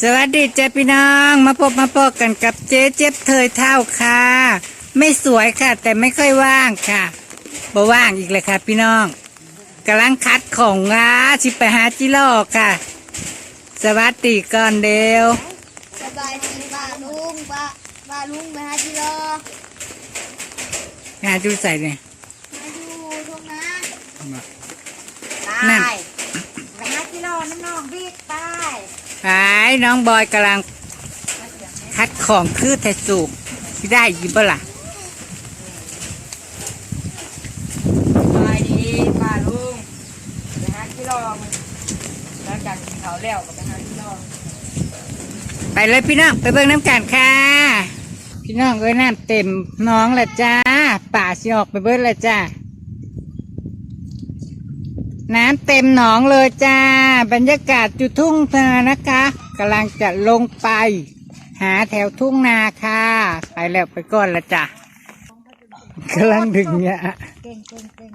สวัสดีเจ้าพี่น้องมาพบมาพบกันกับเจ๊เจ็บเทยเท่าค่ะ ไม่สวยค่ะ แต่ไม่ค่อยว่างค่ะบ่ว่างอีกเลยค่ะ พี่น้องกำลังคัดของงาชิไปหาจิโลอกค่ะ สวัสดีก่อนเดียวสบายดีป้าลุงป้าป้าลุงไปหาที่รองานจูใส่เนี่ยมาอยู่ตรงนั้นนั่นไปหาที่รอน้ำนองบิ๊กไป ไปน้องบอยกำลังคัดของคือแต่สูบที่ได้อยิบล่ะสบายดีป้าลุงไปหาที่รอมันหลังจากกินข้าวแล้วก็ไปหาที่รอไปเลยพี่น้องไปเบิ่งน้ำกันค่ะ พี่น้องเอ้ยน้ำเต็มหน้องละจ้าป่าสิออกไปเบิ่งละจ้า น้ำเต็มหนองเลยจ้า บรรยากาศจุทุ่งนานะคะกำลังจะลงไป หาแถวทุ่งนาค่ะ ไปแล้วไปก่อนละจ้ากำลังดึงเนี่ยเก่งเก่งเก่ง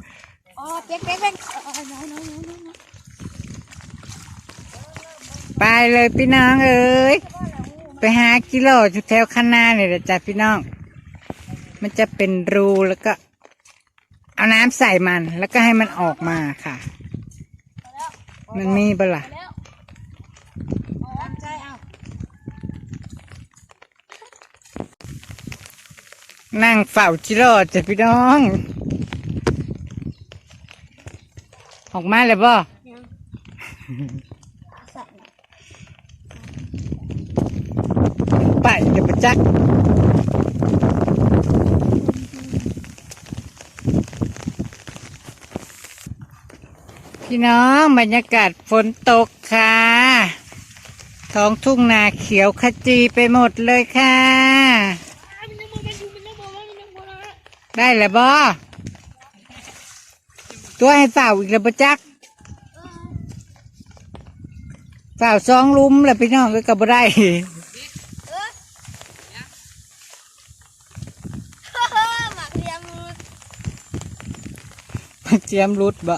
อ๋อเป๊กเป๊กเป๊กเออน้อยน้อยน้อยน้อยไปเลยพี่น้องเอ้ยไปหากิโลอยู่แถวข้างหน้าเนี่ยละจ้าพี่น้อง มันจะเป็นรูแล้วก็เอาน้ำใส่มันแล้วก็ให้มันออกมาค่ะ มันมีเปะล่ะตามใจเอานั่งเฝ้าจิโรจ้ะพี่น้อง ออกมาเลยบ่ไปเดี๋ยวไปจัก พี่น้องบรรยากาศฝนตกค่ะท้องทุ่งนาเขียวขจีไปหมดเลยค่ะ ได้แล้วบ่ตัวให้ฝ่าวอีกแล้วบ่จักฝ่าวสองลุมแล้วพี่น้องก็กบ่ได้หมักเรียมเจียมรุดบ่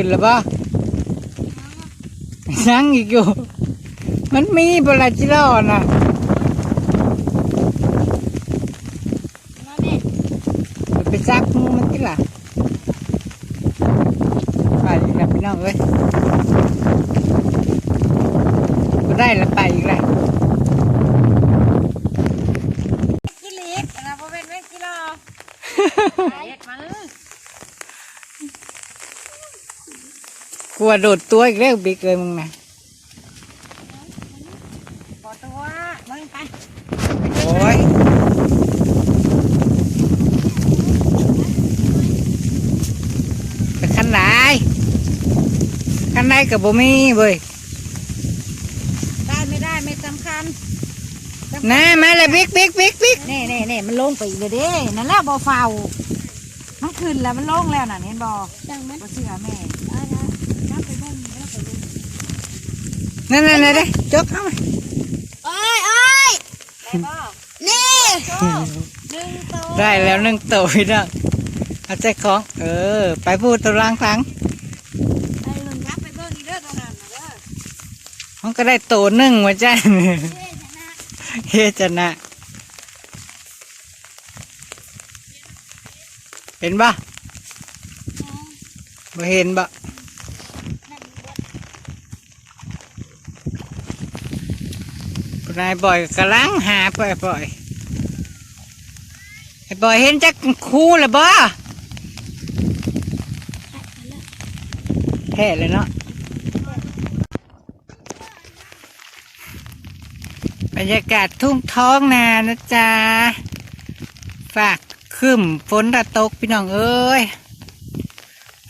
ขึ้นแล้วบ่ยังอีกอยู่ มันมีบลาจิโร่น่ะมาแม่ไปซักมูมันที่ล่ะไปอีกแล้วพี่น้องเอ้ยบ่ได้แล้วไปอีกแล้ว กิลิกนะพอเป็นแม่กิโลเอ็ดมัน กลัวโดดตัวอีกแล้วบิ๊กเลยมึงนะปอตัวมึงไปโอ้ยไปขันไหนขันไหนกับบ่มีเว้ยได้ไม่ได้ไม่สำคัญนะมาเลยบิ๊กบิ๊กบิ๊กบิ๊กเน่เน่เน่มันลงไปอีกเลยเด้นั่นแหละบ่อเฝ้ามันขึ้นแล้วมันลงแล้วน่ะเห็นบ่จังมันบ่เชื่อแม่ เอาละน้ำไปบ้างน้ำไปบ้าง นั่นนั่นนั่นเด้จกเข้ามาโอ้ยโอ้ยได้บ่นี่หนึ่งตัวได้แล้วหนึ่งตัวพี่น้องเอาใจของ เออ ไปพูดตัวล่างครั้งไอ้ลุงครับไปเบิ่งอีเด้อตรงนั้นน่ะเด้อมันก็ได้ตัวหนึ่งมาจ้าเฮ้ยชนะเฮชนะ เห็นปะบ่เห็นปะ นั่นเบิด นายบอยกำลังหาปล่อยปล่อยไอ้บอยเห็นจักคู่หรือบ่แท้เลยเนาะบรรยากาศทุ่งท้องนานะจ๊ะฝากขึ้นฝนระตกพี่น้องเอ้ย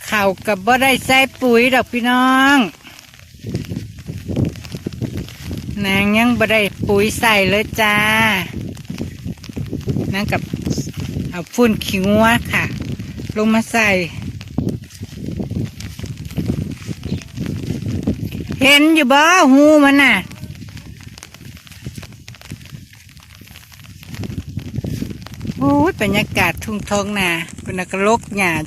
เข่ากับบ่ได้ใส่ปุ๋ยดอกพี่น้อง นางยังบได้ปุ๋ยใส่เลยจ้านางกับเอาฝุ่นขี้งัวค่ะ ลงมาใส่ เห็นอยู่บ่หูมันน่ะโอ้ยบรรยากาศทุ่งทองนาเป็นกระลกหยาด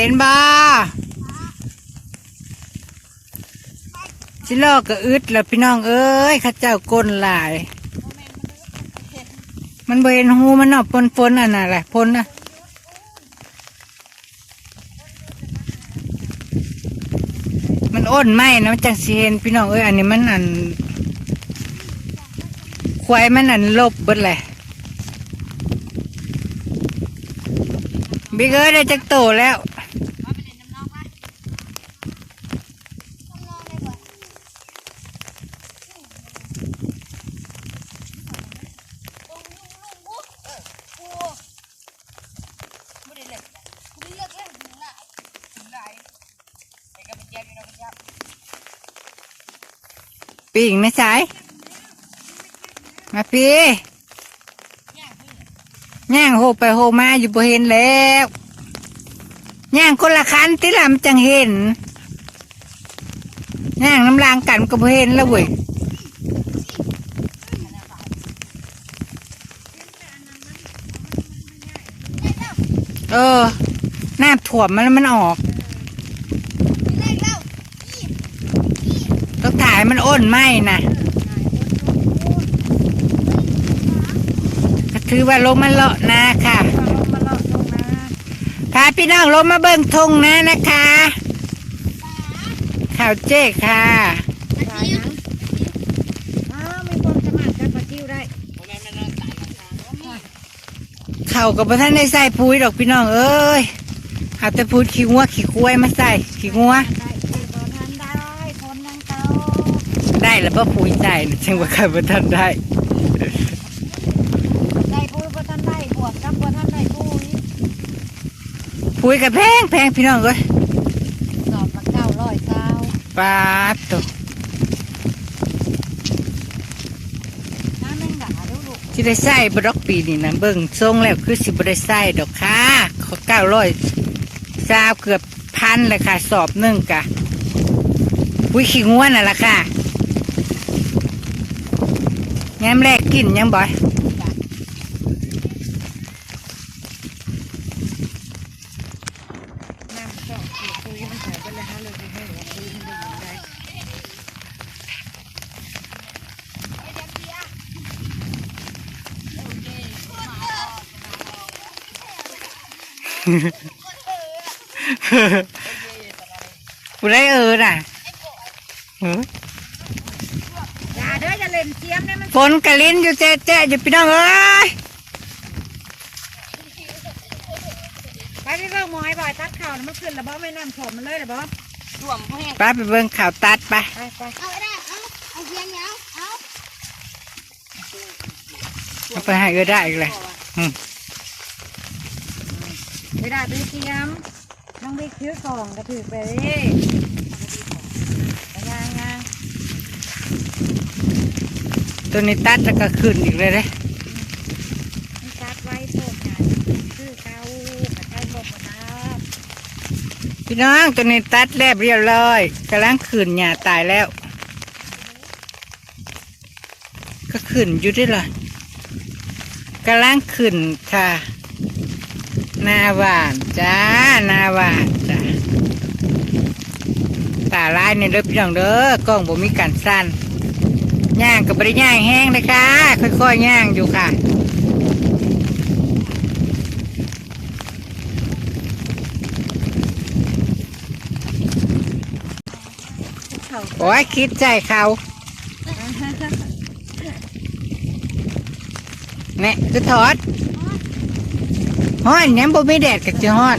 เห็นบ่ชิลอกก็อึดแล้วพี่น้องเอ้ยข้าเจ้าก้นหลาย มันเห็นหูมันเนาะปนปนๆอันน่ะแหละปนน่ะมันอ้นไหมนะจังสิเห็นพี่น้องเอ้ยอันนี้มันอันควายมันอันลบเบิดแหละบิ๊กเอ้ยได้จักโตแล้ว ไม่ได้เลิกไม่ได้เลิกเล่นถึงละ ไอ้ก็เป็นแจ๊บอยู่นะเป็นแจ๊บ ปีกนะสายมาพี่ย่างโหไปโหมาอยู่บ่เห็นแล้วย่างคนละคันติลำจังเห็นย่างน้ำลางกันก็บ่เห็นแล้วเว้ยเออ หน้ำถ่วมันมันออก เลิกแล้ว ต้องถ่ายมันอ้นไหมนะก็ถือว่าลงมาเลาะนาค่ะมาเลาะลงนะพาพี่น้องลงมาเบิ่งทงนะนะคะ ข่าวเจ๊ค่ะตายนะอ้าวมีคนสมัครกันปะจิ้วได้เข่ากับท่านได้ใส่ปุ๋ยดอกพี่น้องเอ้ยเอาแต่ปุ๋ยขี้งัวขี้ควายมาใส่ขี้งัว ได้เก็บบ่ทันได้คนยังเก่า ได้ แล้วป่ปุ๋ยใส่นะจังว่าใครบ่ทันได้ได้ปุ้ยบ่ทันได้บวกกับบ่ทันได้ปุ้ยปุ๋ยกับแพงแพงพี่น้องเอ้ยสอบละเก้าร้อยเก้าปาดตัวน้ำแมงดาดูลูกที่ได้ใส่บดอกปีนี่นะเบิ่งทรงแล้วคือสิบ่ได้ใส่ดอกค่ะขอเก้าร้อยซาวเกือบพันเลยค่ะ สอบหนึ่งกะปุ๋ยขี้งัวน่ะล่ะค่ะ ยามแรกกินยังบ่อยน้ำสองขีดปุ้ยมันใส่ไปเลยฮะเลยให้หัวปุ้ยมันได้ยินได้ผู้ได้เออน่ะเออ อย่าเด้ออย่าเล่นเทียมเนี่ยมันฝนกะลิ้นอยู่แจ๊ะแจ๊ะอยู่พี่น้องเอ้ยไปไปเบิ่งหมอยบ่อยตัดข่าวน่ะมันขึ้นแล้วบ่ไม่น้ำถมมันเลยเหรอบ่รวมแห้งป้าไปเบิ่งข่าวตัดไปไปไปเอาไอ้ได้เอาเอาเพียงเงาเอาเอาไปให้เออได้อีกเลยไปได้ไปเทียมน้องบิ๊กถือกล่องก็ถือไปเลยไปย่างย่าง ตัวนี้ตัดแล้วก็ขึ้นอีกเลยเด้มันตัดไว้โทษกันคือเก่าขัดใจบ่มานะพี่น้องตัวนี้ตัดแล้วเรียบร้อยกำลังขึ้นหญ้าตายแล้ว ก็ขึ้นอยู่ด้วยล่ะกำลังขึ้นค่ะหนาหวานจ้าหนาหวานจ้าตาลายในเด้อพี่น้องเด้อกล้องบ่มีการสั้น ย่างกับบริย่างแห้งเลยค่ะค่อยๆย่างอยู่ค่ะ โอ้ยคิดใจเขาเนี่ยคือถอดฮ้อนยังบ่มีแดดกับจะฮ้อน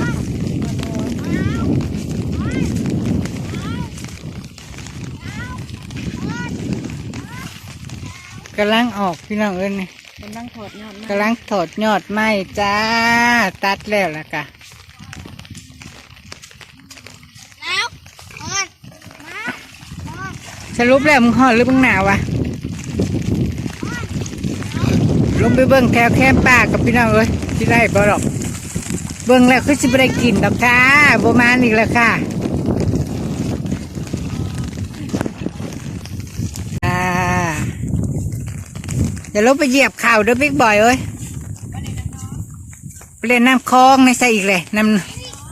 กำลังออกพี่น้องเอ้ยนี่เป็นดังถอดยอดมากำลังถอดยอดไม้จ้า ตัดแล้วล่ะกะแล้วออนมาออนสรุปแล้วมึงฮ้อนหรือมึงหนาววะลงไปเบิ่งแถวแคมป่ากับพี่น้องเอ้ยที่ได้บ่ดอก เบิ่งแล้วคือสิบ่ได้กินดอกค่ะบ่มาอีกแล้วค่ะ เดี๋ยวลงไปเหยียบข่าวเด้อบิ๊กบอยเอ้ยไปเล่นน้ำคลองในใส่อีกเลยน้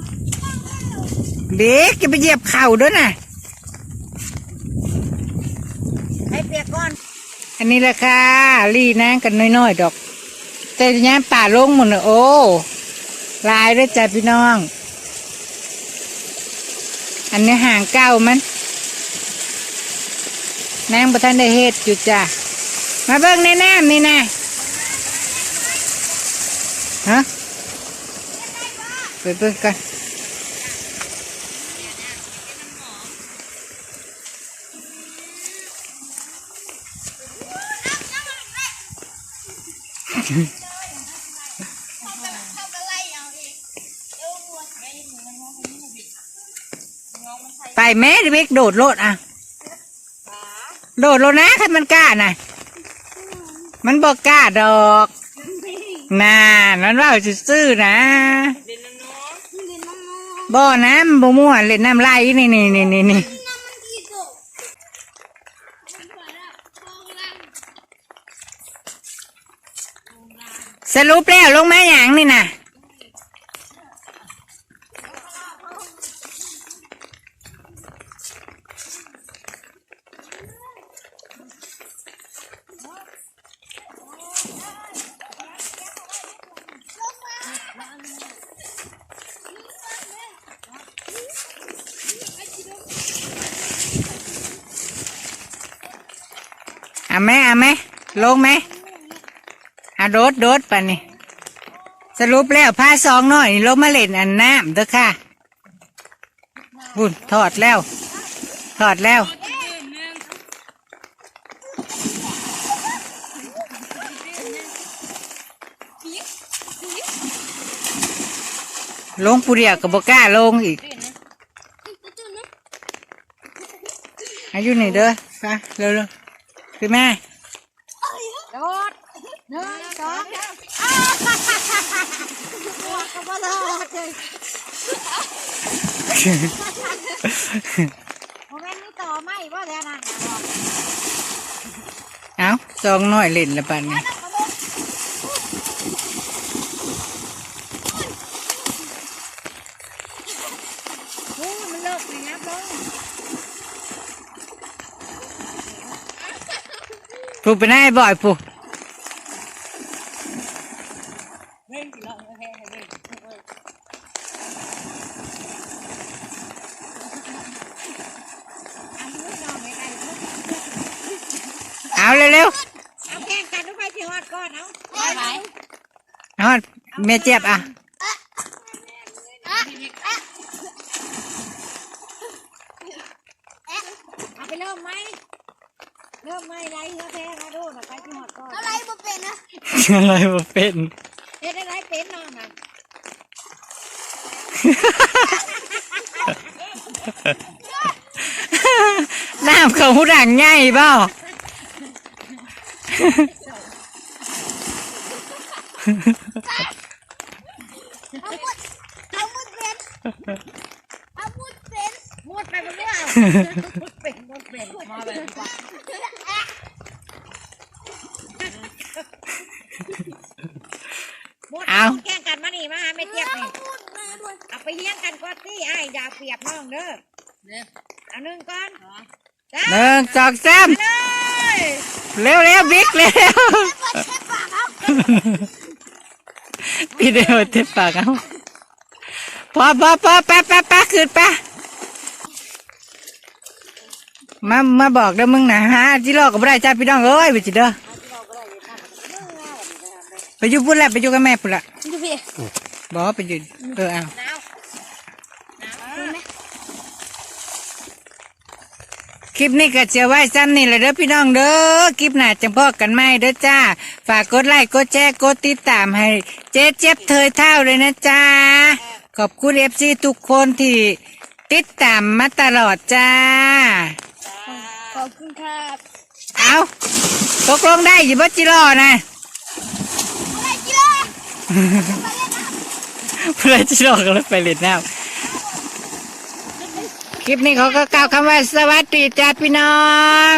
ำเด็กจะไปเหยียบเข่าด้วยนะให้เปียกก่อน อันนี้แหละค่ะรีนางกันน้อยๆดอก แต่ย้มป่าลงหมดเลยโอ้ลายด้วยจ้ะพี่น้อง อันนี้ห่างเก้ามันนางประทันได้เฮ็ดอยู่จ้ะ มาเบิ่งในน้ำนี่นะฮะไปเบิ่งกันไปไล่เอาเองเดี๋ยวหัวไปแม่ดิเบกโดดโลดอะ โดดโลดนะคันมันกล้าน่ะ มันบอกกล้าดอกน่านั่นว่าจะซื้อๆนะเด่นน้องเล่นน้องบ่อน้ำบ่ม่วนเล่นน้ำไหลนี่นี่นี่นี่นี่น้ำมันกี่โตมันสวยแล้วสรุปแล้วลงมาอย่างนี่น่ะ เอาไหมเอาไหมลงไหมอะโดดโดดปะนี่ สรุปแล้วผ้าซองน้อยลงมาเล่นอันน้ำเด้อค่ะบุญถอดแล้ว ถอดแล้ว ลงผู้เดียกับบกล้าลงอีกอายุนี่เด้อไปเร็วๆ คือแม่โดดหนึ่งสองอ้าวหัวก็บ่รอดเลยโมเมนต์นี้ต่อไม่ว่าแล้วนะเอาซองน้อยเล่นละปันนี่โอ้มันเลิกไปงับลง ผูไปไหนบ่อยผูเล่นสิเราแพ้เล่นเอาเร็วเอาแข่งกันทุกไปที่ฮอดก่อนเอาไปไหนๆเอาแม่เจ็บอะเอาไปเริ่มไหม เริ่มไหมไรเฮือแพ้มาดูนะไปที่ฮอดก่อนอะไรบ่เป็นนะอะไรบ่เป็นเฮ็ดอะไรเป็นน้องอะน้ำเขาหูดังใหญ่บ่เอามุดเอามุดเป็นเอามุดเป็นมุดไปบ่ได้มุด เป็นมุดเป็นมาแบบนี้ป่ะมุดแข่งกันมานี่มาหาแม่เจี๊ยบนี่เอาไปเฮี้ยงกันก่อนสิไอ้อย่าเปรียบน้องเด้อเนี่ยเอาหนึ่งก่อนจ้าหนึ่งสองสามเลยเร็วเร็วๆบิ๊กเร็วพี่เดียวเต็มปากเอาพอพอพอแป๊ะแป๊ะแป๊ะขึ้นแป๊ะ มามาบอกเด้อมึงนะฮะที่รอกับไรจ้าพี่น้องเอ้ยไปจิเด้อไปอยู่พุ่นแหละไปอยู่กับแม่พุ่นละดูพี่บอกไปอยู่เออเอาหนาวหนาวไหมคลิปนี้ก็เชื่อไว้ซ้ำนี่แหละเด้อพี่น้องเด้อคลิปหน้าจังพอกันไหมเด้อจ้า ฝากกดไลค์กดแชร์กดติดตามให้ เจ๊เจ็บเธอเท่าเลยนะจ้า ขอบคุณเอฟซีทุกคนที่ติดตามมาตลอดจ้า ขอบคุณครับเอาตกลงได้อยู่บ่จิรอนะอะไรกิโลเพื่อจิรอก็เลยไปเล่นน้ำคลิปนี้เขาก็กล่าวคำว่าสวัสดีจ้าพี่น้อง